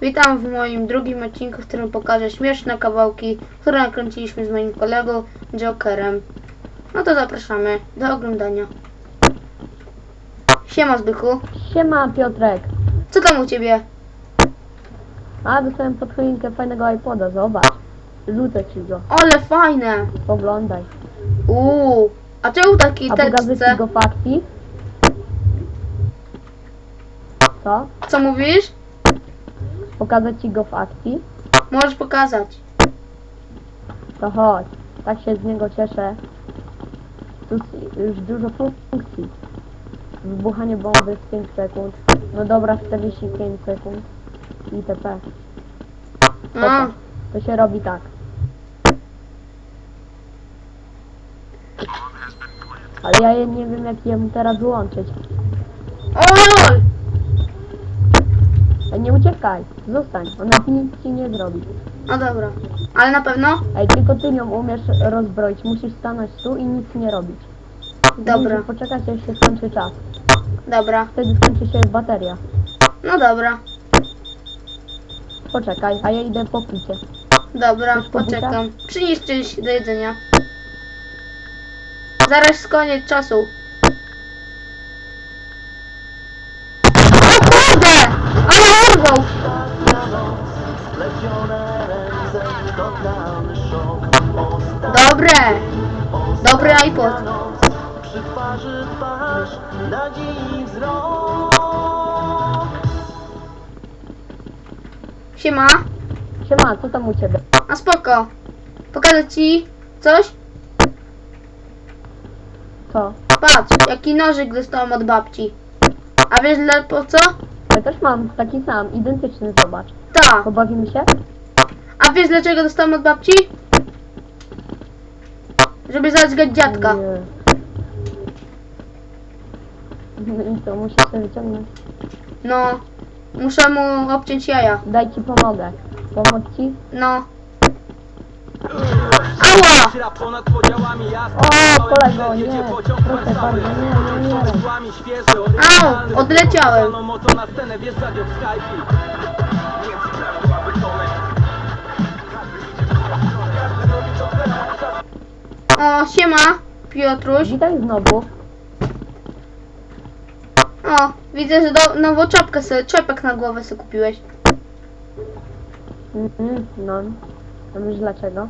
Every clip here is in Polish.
Witam w moim drugim odcinku, w którym pokażę śmieszne kawałki, które nakręciliśmy z moim kolegą Jokerem. No to zapraszamy do oglądania. Siema Zbychu, Siema Piotrek. co tam u ciebie? A dostałem pod choinkę fajnego iPoda, zobacz. Rzucę ci go, Ale fajne! poglądaj. Uuu, a czemu taki A pokażę teczce? ci go fakti? Co? Co mówisz? Pokażę ci go fakti? Możesz pokazać. To chodź. Tak się z niego cieszę. Tu s- już dużo funkcji. Wybuchanie bomby w 5 sekund. No dobra, 45 sekund. ITP. A, To się robi tak. Ale ja je- nie wiem jak ją teraz wyłączyć. o uciekaj, zostań, ona nic ci nie zrobi. No dobra, ale na pewno? Ej, tylko ty nią umiesz rozbroić, musisz stanąć tu i nic nie robić. Dobra, Musisz poczekać aż się skończy czas. dobra, Wtedy skończy się bateria. no dobra, Poczekaj, a ja idę po picie. dobra, Chcesz poczekam. Przynieś coś do jedzenia. Zaraz koniec czasu. O kurde! Urwał! Dobre! Dobry iPod. Przy twarzy twarz nadziei wzrok Siema. Siema, co tam u ciebie? A spoko. Pokażę ci coś? Co? Patrz, jaki nożyk dostałam od babci. A wiesz dla po co? Ja też mam taki sam, identyczny, zobacz. Ta. Pobawimy się? A wiesz dlaczego dostałam od babci? Żeby zadźgać dziadka. Nie. No i co, musisz sobie wyciągnąć. No. Muszę mu obciąć jaja. Daj ci pomogę. Pomóc ci? No. Ponad podziałami O, kolego, nie. Proszę bardzo, nie, nie, nie. Au, odleciałem. Moto na scenę, O, siema, Piotruś. Witaj znowu. O, widzę, że do, nową czapkę sobie, czepek na głowę sobie kupiłeś. Mhm, no. A wiesz dlaczego?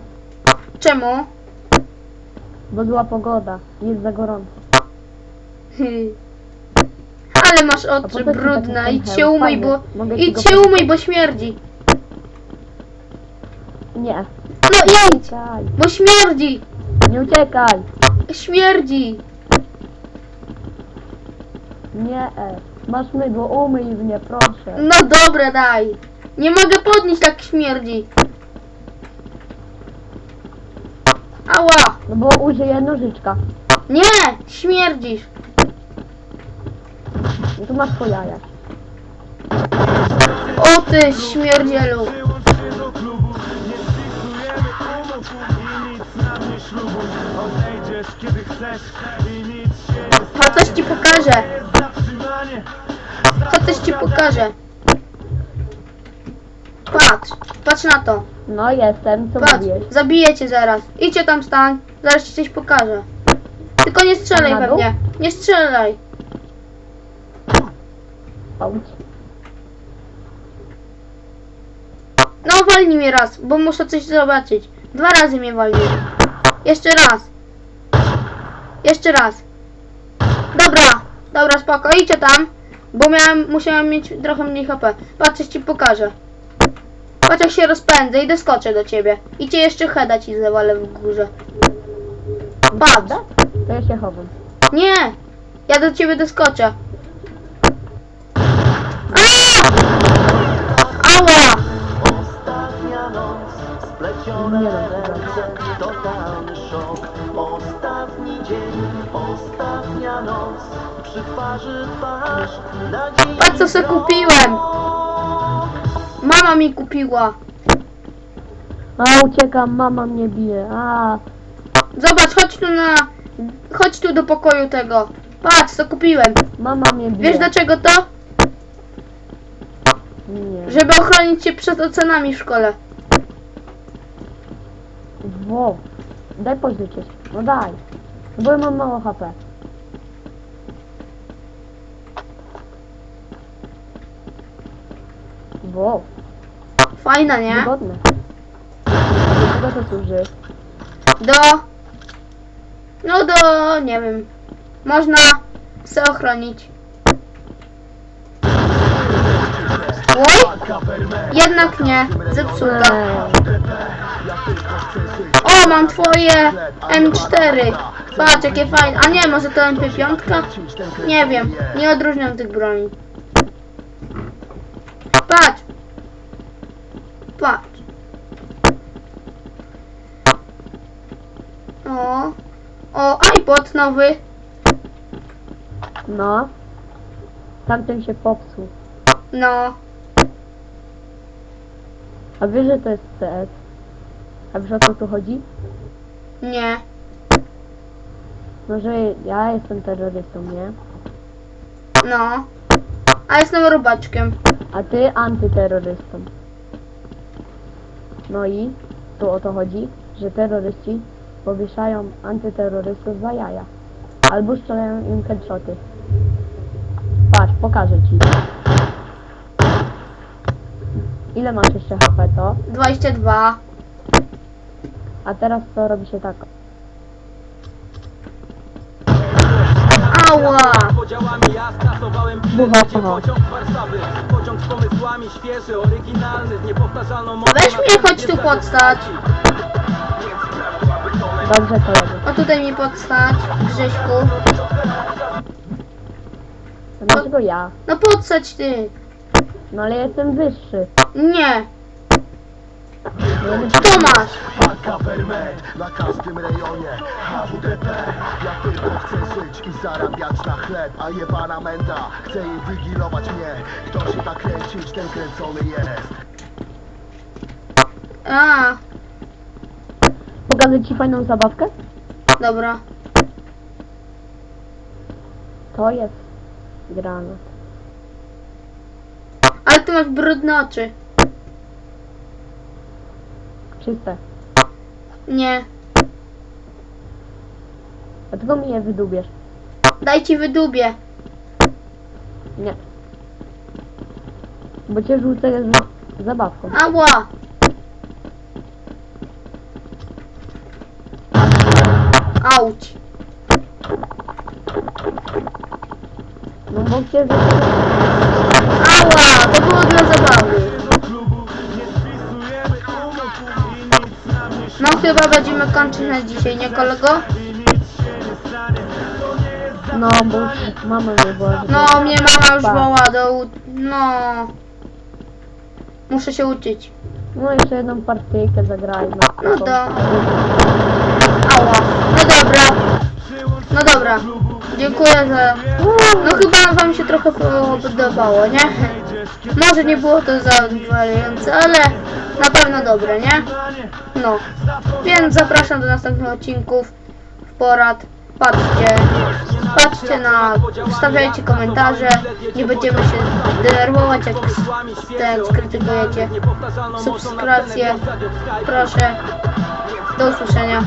Czemu? Bo zła pogoda. Jest za gorąco. Ale masz oczy ci taki brudne. Idź pęcheł? się umyj, Fajny. bo... Mogę ci Idź go się pożyczyć? umyj, bo śmierdzi. Nie. No idź, Uciekaj. bo śmierdzi. Nie uciekaj. Śmierdzi. Nie. e. Masz mydło, umyj mnie, proszę. No dobra, daj. Nie mogę podnieść, tak śmierdzi. Ała. No bo użyję nożyczka. Nie, śmierdzisz. No to masz po. O ty śmierdzielu. Przyłącz coś ci pokażę. Chodź, coś ci pokażę. Patrz, patrz na to. No jestem, co Patrz, mówiłeś? zabiję cię zaraz. Idźcie tam stań, zaraz ci coś pokażę. Tylko nie strzelaj Na we dół? mnie. Nie strzelaj. No walnij mnie raz, bo muszę coś zobaczyć. Dwa razy mnie walnij. Jeszcze raz. Jeszcze raz. Dobra, dobra, spoko, idźcie tam. Bo miałem, musiałem mieć trochę mniej HP. Patrz, coś ci pokażę. Patrz jak się rozpędzę i doskoczę do ciebie. I cię jeszcze heada ci zawalę w górze. Patrz. Prawda? To ja się chowam. Nie! Ja do ciebie doskoczę. Aaa! Ała! Ostatnia noc Splecione Nie ręce Totalny szok Ostatni dzień Ostatnia noc Przy twarzy twarz Nadziei Patrz co se kupiłem. Mama mi kupiła. A uciekam, mama mnie bije. A, Zobacz, chodź tu na... Chodź tu do pokoju tego. Patrz co kupiłem. mama mnie bije. Wiesz dlaczego to? Nie. Żeby ochronić cię przed ocenami w szkole. Wow. Daj pożyczyć. No daj. Bo ja mam mało HP. Wow. Fajna, nie? Wygodne. Do czego to służy? Do... No do... nie wiem. Można se ochronić. Oj! Jednak nie. Zepsuta. O, mam twoje M4. Patrz, jakie fajne. A nie, może to MP5? Nie wiem. Nie odróżniam tych broni. Patrz. Patrz. O. O, iPod nowy. No. Tamten się popsuł. No. A wiesz, że to jest CS? A wiesz o co tu chodzi? Nie. No, że ja jestem terrorystą, nie? No. A jestem robaczkiem. A ty antyterrorystą. No i tu o to chodzi, że terroryści powieszają antyterrorystów za jaja. Albo strzelają im headshoty. Patrz, pokażę ci. Ile masz jeszcze HP to? 22. A teraz to robi się tak. Ała. Podziałami ja gdzie bucha. pociąg z Warszawy Pociąg z pomysłami świeży, oryginalny, z niepowtarzalną mocą Weź mnie, chodź tu podstać. Dobrze kolego. O tutaj mi podstać, Grześku. Dlaczego ja? No podstać ty. No ale jestem wyższy. Nie. No, ja nie- To masz. Government na każdym rejonie HWDP Ja tylko chcę żyć i zarabiać na chleb A jebana menda chce inwigilować mnie Kto się tak kręcić, ten kręcony jest A, Pokażę ci fajną zabawkę? dobra. To jest granat. Ale ty masz brudne oczy. Czyste. Nie. Dlaczego mi je wydubiesz? Daj ci wydubię. Nie. Bo cię rzucę z zabawką. Ała. Auć. No bo cię. Ała, to było dla zabawy. No chyba będziemy kończyć na dzisiaj, nie kolego? No bo mama mnie woła. No, mnie mama już woła do... u- No. Muszę się uczyć. No jeszcze jedną partyjkę zagrajmy. No do... Ała. No dobra. No dobra. Dziękuję za... No chyba wam się trochę podobało, nie? Może nie było to zadowalające, ale na pewno dobre, nie? No. Więc zapraszam do następnych odcinków porad. Patrzcie. Patrzcie na... Wstawiajcie komentarze. Nie będziemy się denerwować, jak ten skrytykujecie. Subskrypcje. Proszę. Do usłyszenia.